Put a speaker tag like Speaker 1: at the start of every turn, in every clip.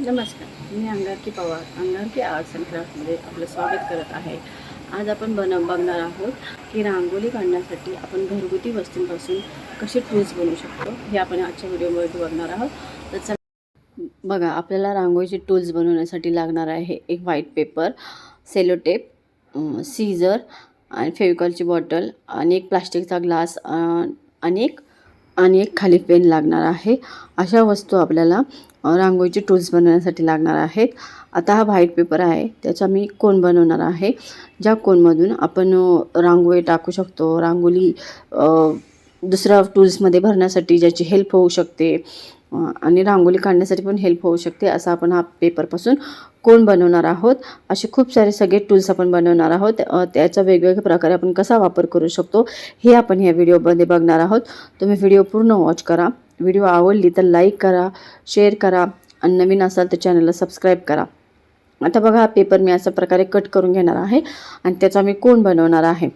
Speaker 1: नमस्कार मी Angarki Pawar Angarki arts and क्राफ्टमध्ये आपलं स्वागत करत आहे. आज आपण बन बघणार आहोत की रांगोळी काढण्यासाठी आपण घरगुती वस्तूंपासून कसे टूल्स बनवू शकतो हे आपण आजच्या व्हिडिओमध्ये बघणार आहोत. त्याचा बघा आपल्याला रांगोळीचे टूल्स बनवण्यासाठी लागणार आहे एक व्हाईट पेपर सेलोटेप सीझर आणि फेविकॉलची बॉटल आणि एक प्लास्टिकचा ग्लास आणि एक आणि एक खाली पेन लागणार आहे. अशा वस्तू आपल्याला रांगोळीचे टूल्स बनवण्यासाठी लागणार आहेत. आता हा व्हाईट पेपर आहे. त्याचा मी कोन बनवणार आहे. ज्या कोनमधून आपण रांगोळी टाकू शकतो. रांगोळी दुसऱ्या टूल्समध्ये भरण्यासाठी ज्याची हेल्प होऊ शकते. आणि रांगोळी काढण्यासाठी पण हेल्प होऊ शकते असा आपण हा पेपरपासून कोण बनवणार आहोत. असे खूप सारे सगळे टूल्स आपण बनवणार आहोत. त्याचा वेगवेगळ्या प्रकारे आपण कसा वापर करू शकतो हे आपण या व्हिडिओमध्ये बघणार आहोत. तुम्ही व्हिडिओ पूर्ण वॉच करा. व्हिडिओ आवडली तर लाईक करा शेअर करा आणि नवीन असाल तर चॅनलला सबस्क्राईब करा. आता बघा हा पेपर मी अशा प्रकारे कट करून घेणार आहे आणि त्याचा मी कोण बनवणार आहे.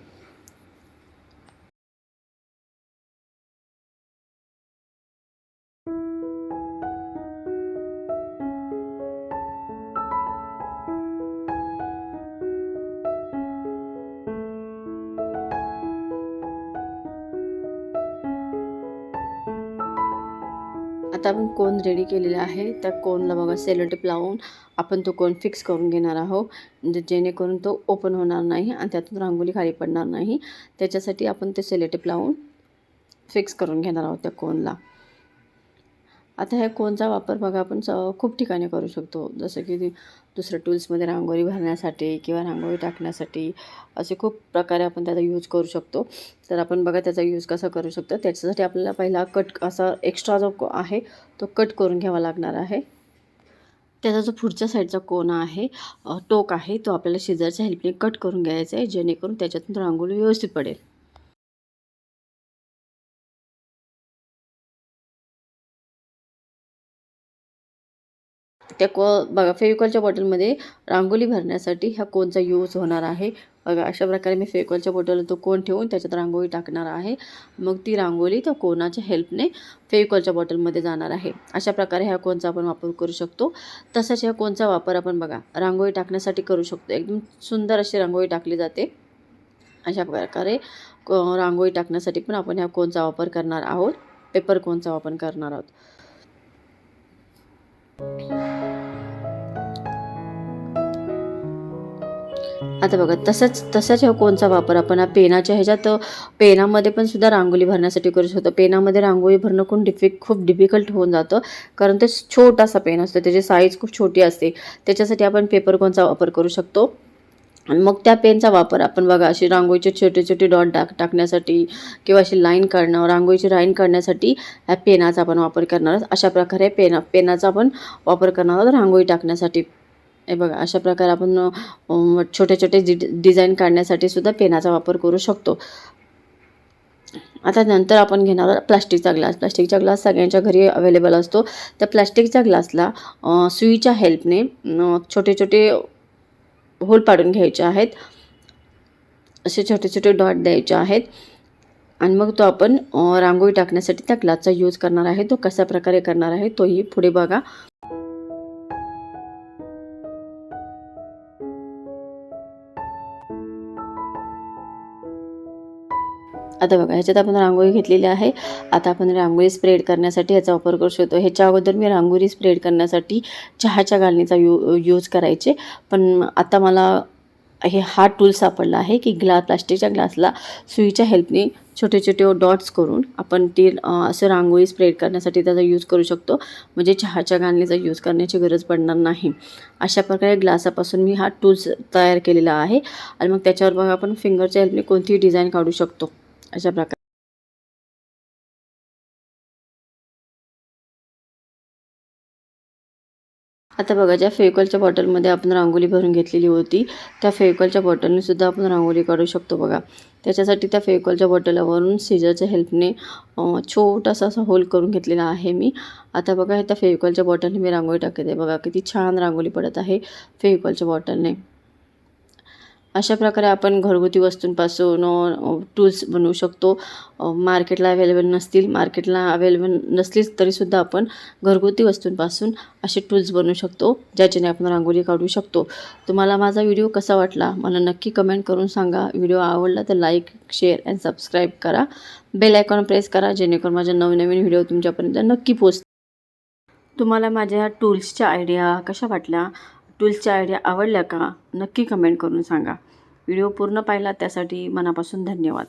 Speaker 1: आता आपण कोन रेडी केलेला आहे? त्या कोनला बघा सेलोटेप लावून आपण तो कोन फिक्स करून घेणार आहोत. म्हणजे जेणेकरून तो ओपन होणार नाही आणि त्यातून रांगोळी खाली पडणार नाही. त्याच्यासाठी आपण ते सेलोटेप लावून फिक्स करून घेणार आहोत त्या कोनला आता ह्या कोनचा वापर बघा आपण स खूप ठिकाणी करू शकतो. जसं की दुसऱ्या टूल्समध्ये रांगोळी भरण्यासाठी किंवा रांगोळी टाकण्यासाठी असे खूप प्रकारे आपण त्याचा यूज करू शकतो. तर आपण बघा त्याचा यूज कसा करू शकतो. त्याच्यासाठी आपल्याला पहिला कट असा एक्स्ट्रा जो को आहे तो कट करून घ्यावा लागणार आहे. त्याचा जो पुढच्या साईडचा कोना आहे टोक आहे तो आपल्याला शिजरच्या हेल्पने कट करून घ्यायचा आहे जेणेकरून त्याच्यातून रांगोळी व्यवस्थित पडेल. त्या को बघा फेविकॉलच्या बॉटलमध्ये रांगोळी भरण्यासाठी ह्या कोनचा यूज होणार आहे? बघा अशा प्रकारे मी फेविकॉलच्या बॉटलला तो कोन ठेवून त्याच्यात रांगोळी टाकणार आहे. मग ती रांगोळी त्या कोणाच्या हेल्पने फेविकॉलच्या बॉटलमध्ये जाणार आहे? अशा प्रकारे ह्या कोनचा आपण वापर करू शकतो. तसंच ह्या कोनचा वापर आपण बघा रांगोळी टाकण्यासाठी करू शकतो. एकदम सुंदर अशी रांगोळी टाकली जाते. अशा प्रकारे क- रांगोळी टाकण्यासाठी पण आपण ह्या कोनचा वापर करणार आहोत? पेपर कोनचा वापर करणार आहोत? आता बघा तसंच तसाच ह्या कोणचा वापर आपण हा पेनाच्या ह्याच्यात पेनामध्ये पण सुद्धा रांगोळी भरण्यासाठी करू शकतो. पेनामध्ये रांगोळी भरणं खूप डिफिक खूप डिफिकल्ट होऊन जातं. कारण ते छोटासा पेन असतो त्याची साईज खूप छोटी असते. त्याच्यासाठी आपण पेपर कोनचा वापर करू शकतो? आणि मग त्या पेनचा वापर आपण बघा अशी रांगोळीचे छोटे छोटे डॉट टाक टाकण्यासाठी किंवा अशी लाईन काढणं रांगोळीची लाईन काढण्यासाठी ह्या पेनाचा आपण वापर करणार आहोत. अशा प्रकारे पेना पेनाचा आपण वापर करणार आहोत रांगोळी टाकण्यासाठी. हे बघा अशा प्रकारे आपण छोटे छोटे डि डिझाईन काढण्यासाठी सुद्धा पेनाचा वापर करू शकतो. आता नंतर आपण घेणार आहोत प्लास्टिकचा ग्लास. प्लास्टिकचा ग्लास सगळ्यांच्या घरी अवेलेबल असतो. त्या प्लास्टिकच्या ग्लासला सुईच्या हेल्पने छोटे छोटे होल पाडून घ्यायचे आहेत. असे छोटे छोटे डॉट द्यायचे आहेत. आणि मग तो आपण रांगोळी टाकण्यासाठी त्या ग्लासचा यूज करणार आहे. तो कशा प्रकारे करणार आहे तोही पुढे बघा. आता बघा ह्याच्यात आपण रांगोळी घेतलेली आहे. आता आपण रांगोळी स्प्रेड करण्यासाठी ह्याचा वापर करू शकतो. ह्याच्या अगोदर मी रांगोळी स्प्रेड करण्यासाठी चहाच्या गाळणीचा यू यूज करायचे. पण आता मला हे हा टूल सापडला आहे की ग्ला प्लास्टिकच्या ग्लासला सुईच्या हेल्पने छोटे छोटे डॉट्स करून आपण ते असं रांगोळी स्प्रेड करण्यासाठी त्याचा यूज करू शकतो. म्हणजे चहाच्या गालणीचा यूज करण्याची गरज पडणार नाही. अशा प्रकारे ग्लासापासून मी हा टूल्स तयार केलेला आहे. आणि मग त्याच्यावर बघा आपण फिंगरच्या हेल्पने कोणतीही डिझाईन काढू शकतो. अशा प्रकारे आता बघा ज्या फेविकॉलच्या बॉटलमध्ये आपण रांगोळी भरून घेतलेली होती त्या फेविकॉलच्या बॉटलने सुद्धा आपण रांगोळी काढू शकतो बघा. त्याच्यासाठी त्या फेविकॉलच्या बॉटलावरून सीजरच्या हेल्पने छोटासा असा होल करून घेतलेला आहे मी. आता बघा त्या फेविकॉलच्या बॉटलने मी रांगोळी टाकते. बघा किती छान रांगोळी पडत आहे फेविकॉलच्या बॉटलने. अशा प्रकारे आपण घरगुती वस्तूंपासून टूल्स बनवू शकतो. मार्केटला अवेलेबल नसतील मार्केटला अवेलेबल नसलीच तरीसुद्धा आपण घरगुती वस्तूंपासून असे टूल्स बनवू शकतो ज्याच्याने आपण रांगोळी काढू शकतो. तुम्हाला माझा व्हिडिओ कसा वाटला मला नक्की कमेंट करून सांगा. व्हिडिओ आवडला तर लाईक शेअर अँड सबस्क्राईब करा. बेल आयकॉन प्रेस करा जेणेकरून माझ्या नवनवीन व्हिडिओ तुमच्यापर्यंत नक्की पोच तुम्हाला माझ्या टूल्सच्या आयडिया कशा वाटल्या? टूल्सच्या आयडिया आवडल्या का? नक्की कमेंट करून सांगा. व्हिडिओ पूर्ण पाहिला त्यासाठी मनापासून धन्यवाद.